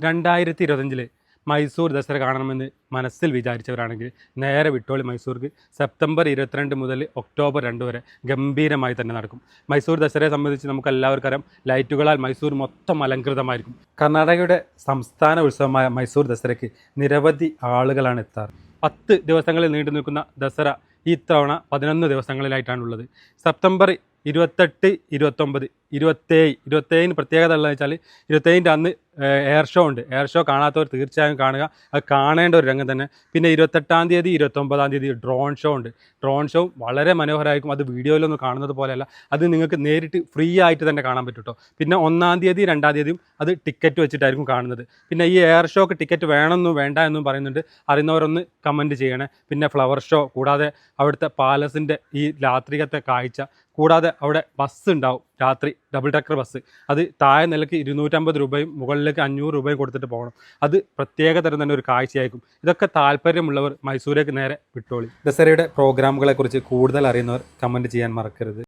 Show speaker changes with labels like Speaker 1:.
Speaker 1: രണ്ടായിരത്തി ഇരുപത്തഞ്ചിൽ മൈസൂർ ദസറ കാണണമെന്ന് മനസ്സിൽ വിചാരിച്ചവരാണെങ്കിൽ നേരെ വിട്ടോളി മൈസൂർക്ക്. സെപ്റ്റംബർ ഇരുപത്തിരണ്ട് മുതൽ ഒക്ടോബർ രണ്ട് വരെ ഗംഭീരമായി തന്നെ നടക്കും. മൈസൂർ ദസറയെ സംബന്ധിച്ച് നമുക്ക് എല്ലാവർക്കും അറിയാം ലൈറ്റുകളാൽ മൈസൂർ മൊത്തം അലങ്കൃതമായിരിക്കും കർണാടകയുടെ സംസ്ഥാന ഉത്സവമായ മൈസൂർ ദസറയ്ക്ക് നിരവധി ആളുകളാണ് എത്താറ്. പത്ത് ദിവസങ്ങളിൽ നീണ്ടു നിൽക്കുന്ന ദസറ ഈ തവണ പതിനൊന്ന് ദിവസങ്ങളിലായിട്ടാണുള്ളത്. സെപ്റ്റംബർ ഇരുപത്തെട്ട് ഇരുപത്തൊമ്പത് ഇരുപത്തേഴ് ഇരുപത്തേഴിന് പ്രത്യേകത ഉള്ളതെന്ന് വെച്ചാൽ ഇരുപത്തേഴിന്റെ അന്ന് എയർ ഷോ ഉണ്ട്. എയർ ഷോ കാണാത്തവർ തീർച്ചയായും കാണുക. അത് കാണേണ്ട ഒരു രംഗം തന്നെ. പിന്നെ ഇരുപത്തെട്ടാം തീയതി ഇരുപത്തൊമ്പതാം തീയതി ഡ്രോൺ ഷോ ഉണ്ട്. ഡ്രോൺ ഷോ വളരെ മനോഹരമായിരിക്കും അത് വീഡിയോയിലൊന്നും കാണുന്നത് പോലെയല്ല. അത് നിങ്ങൾക്ക് നേരിട്ട് ഫ്രീ ആയിട്ട് തന്നെ കാണാൻ പറ്റും കേട്ടോ പിന്നെ ഒന്നാം തീയതി രണ്ടാം തീയതിയും അത് ടിക്കറ്റ് വെച്ചിട്ടായിരിക്കും കാണുന്നത്. പിന്നെ ഈ എയർ ഷോക്ക് ടിക്കറ്റ് വേണമെന്നും വേണ്ട എന്നും പറയുന്നുണ്ട്. അറിയുന്നവരൊന്ന് കമന്റ് ചെയ്യണേ. പിന്നെ ഫ്ലവർ ഷോ കൂടാതെ അവിടുത്തെ പാലസിന്റെ ഈ രാത്രികത്തെ കാഴ്ച കൂടാതെ അവിടെ ബസ് ഉണ്ടാവും. രാത്രി ഡബിൾ ഡെക്കർ ബസ് അത് താഴെ നിലയ്ക്ക് ഇരുന്നൂറ്റമ്പത് രൂപയും മുകളിലേക്ക് അഞ്ഞൂറ് രൂപയും കൊടുത്തിട്ട് പോകണം. അത് പ്രത്യേക തരം തന്നെ ഒരു കാഴ്ചയായിരിക്കും. ഇതൊക്കെ താല്പര്യമുള്ളവർ മൈസൂരേക്ക് നേരെ വിട്ടോളി. ദസറയുടെ പ്രോഗ്രാമുകളെക്കുറിച്ച് കൂടുതൽ അറിയുന്നവർ കമന്റ് ചെയ്യാൻ മറക്കരുത്.